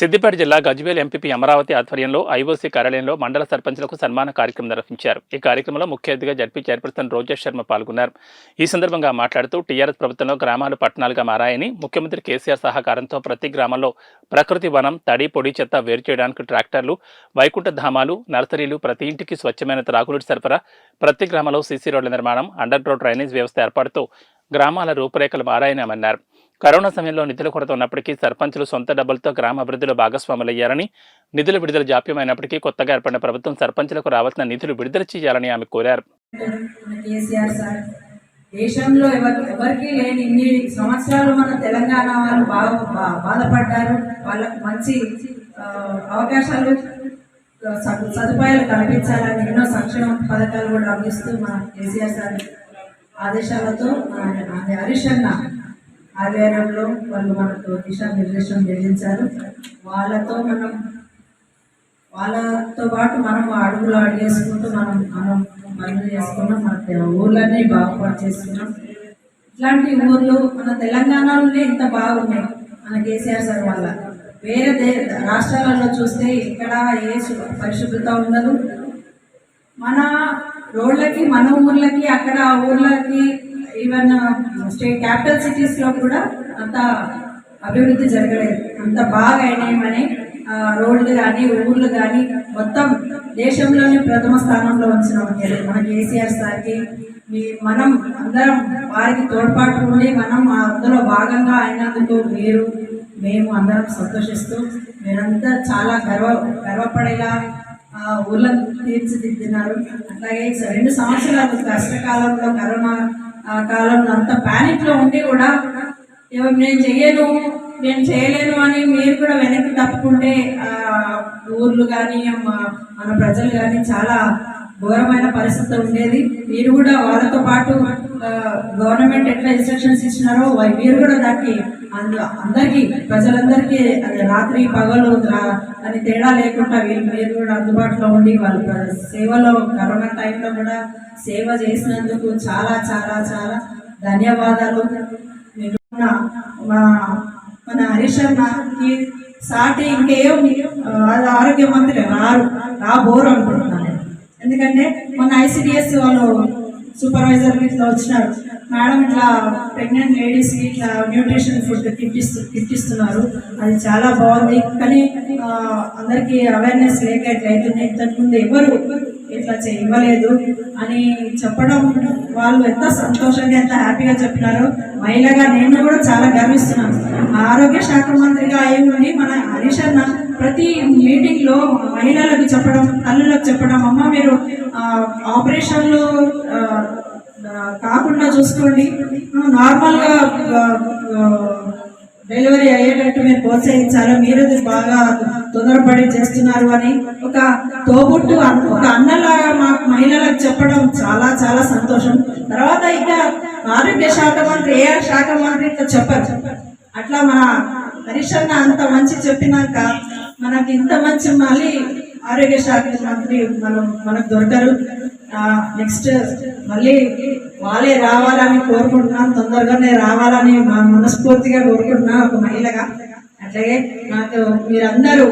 సిద్దిపేట జిల్లా గజ్వేల్ ఎంపీపీ అమరావతి ఆధ్వర్యంలో ఐఓసీ కార్యాలయంలో మండల సర్పంచులకు సన్మాన కార్యక్రమం నిర్వహించారు. ఈ కార్యక్రమంలో ముఖ్య అతిథిగా జడ్పీ చైర్పర్సన్ రోజా శర్మ పాల్గొన్నారు. ఈ సందర్భంగా మాట్లాడుతూ టీఆర్ఎస్ ప్రభుత్వంలో గ్రామాలు పట్టణాలుగా మారాయని ముఖ్యమంత్రి కేసీఆర్ సహకారంతో ప్రతి గ్రామంలో ప్రకృతి వనం తడి పొడి చెత్త వేరు చేయడానికి ట్రాక్టర్లు వైకుంఠ ధామాలు నర్సరీలు ప్రతి ఇంటికి స్వచ్ఛమైన త్రాగునీటి సరఫరా ప్రతి గ్రామంలో సీసీ రోడ్ల నిర్మాణం అండర్ గ్రౌండ్ డ్రైనేజ్ వ్యవస్థ ఏర్పాటుతో గ్రామాల రూపురేఖలు మారాయని అన్నారు. కరోనా సమయంలో నిధుల కొరత ఉన్నప్పటికీ సర్పంచులు సొంత డబ్బులతో గ్రామ అభివృద్ధిలో భాగస్వాములయ్యారని నిధుల విడుదల జాప్యమైనప్పటికీ కొత్తగా ఏర్పడిన ప్రభుత్వం సర్పంచులకు రావాల్సిన నిధులు విడుదల చేయాలని ఆమె కోరారు. దేశంలో ఎవరు ఎవరికి లేని ఇన్ని సంవత్సరాలు మన తెలంగాణ వాళ్ళు బాగా బాధపడ్డారు. వాళ్ళకు మంచి అవకాశాలు సదుపాయాలు కల్పించాలని ఎన్నో సంక్షేమ పథకాలు కూడా అందిస్తూ మన కేసీఆర్ సార్ ఆదేశాలతో హరీష్ అన్న ఆధ్వర్యంలో వాళ్ళు మనకు దిశానిర్దేశం చేయించారు వాళ్ళతో మనం వాళ్ళతో పాటు మనం అడుగులు అడిగేసుకుంటూ మనం మనం పనులు చేసుకున్నాం మన ఊర్లన్నీ బాగుపాటు చేసుకున్నాం. ఇట్లాంటి ఊర్లు మన తెలంగాణలోనే ఇంత బాగున్నాయి మన కేసీఆర్ సార్ వల్ల. వేరే దే రాష్ట్రాలలో చూస్తే ఇక్కడ ఏ పరిశుభ్రత ఉండదు. మన రోడ్లకి మన ఊర్లకి అక్కడ ఆ ఊర్లకి ఈవెన్ స్టేట్ క్యాపిటల్ సిటీస్లో కూడా అంత అభివృద్ధి జరగలేదు. అంత బాగా అయినాయమని రోడ్లు కానీ ఊర్లు కానీ మొత్తం దేశంలోనే ప్రథమ స్థానంలో ఉంచిన మన కేసీఆర్ సార్కి మీ మనం అందరం వారికి తోడ్పాటు ఉండి మనం అందులో భాగంగా అయినందుకు మీరు మేము అందరం సంతోషిస్తూ మీరంతా చాలా గర్వ గర్వపడేలా ఆ, తీర్చిదిద్దినారు. అట్లాగే రెండు సంవత్సరాలు కష్టకాలంలో కరోనా ఆ, కాలంలో అంత ప్యానిక్లో ఉండి కూడా నేను చెయ్యను నేను చేయలేను అని మీరు కూడా వెనక్కి తప్పుకుంటే ఆ, ఊర్లు కానీ మన ప్రజలు కానీ చాలా ఘోరమైన పరిస్థితి ఉండేది. మీరు కూడా వాళ్ళతో పాటు గవర్నమెంట్ ఎట్లా ఇన్స్ట్రక్షన్స్ ఇచ్చినారో మీరు కూడా దానికి అందులో అందరికీ ప్రజలందరికీ అది రాత్రి పగలు అని తేడా లేకుండా వీళ్ళు మీరు కూడా అందుబాటులో ఉండి వాళ్ళ సేవలో కరోనా టైంలో కూడా సేవ చేసినందుకు చాలా చాలా చాలా ధన్యవాదాలు. మన మా- మన హరీష్ అన్నకి సాటి ఇంకేం వాళ్ళ అది ఆరోగ్య మంత్రి రారు రాబోరు అనుకుంటున్నాను ఎందుకంటే మన ఐసిడిఎస్ వాళ్ళు సూపర్వైజర్ ఇట్లా వచ్చినారు. మేడం ఇట్లా ప్రెగ్నెంట్ లేడీస్కి ఇట్లా న్యూట్రిషన్ ఫుడ్ కిట్ ఇస్తు ఇస్తున్నారు అది చాలా బాగుంది. కానీ అందరికీ అవేర్నెస్ లేక ఇట్లా అవుతుంది ఇంతకుముందు ఎవరు ఇట్లా చే- ఇవ్వలేదు అని చెప్పడం వాళ్ళు ఎంత సంతోషంగా ఎంత హ్యాపీగా చెప్పినారు. మహిళగా నేను కూడా చాలా గర్విస్తున్నాను. ఆరోగ్య శాఖ మంత్రిగా అయ్యి మన హరీష్ అన్న ప్రతి మీటింగ్లో మహిళలకు చెప్పడం తల్లులకు చెప్పడం అమ్మ మీరు ఆపరేషన్లో ఆపరేషన్లు కాకుండా చూసుకోండి. నార్మల్గా డెలివరీ అయ్యేటట్టు మీరు ప్రోత్సహించారు మీరు బాగా తొందరపడి చేస్తున్నారు అని ఒక తోబుట్టు ఒక అన్నలాగా మా మహిళలకు చెప్పడం చాలా చాలా సంతోషం. తర్వాత ఇక ఆరోగ్య శాఖ మంత్రి ఏ శాఖ మంత్రి ఇట్లా చెప్పారు. అట్లా మన హరీష్ అంత మంచి చెప్పినాక మనకి ఇంత మంచి మళ్ళీ ఆరోగ్య శాఖ మంత్రి మనం మనకు దొరకరు. నెక్స్ట్ మళ్ళీ వాళ్ళే రావాలని కోరుకుంటున్నాను తొందరగానే రావాలని మా మనస్ఫూర్తిగా కోరుకుంటున్నాను ఒక మహిళగా. అట్లాగే నాకు మీరందరూ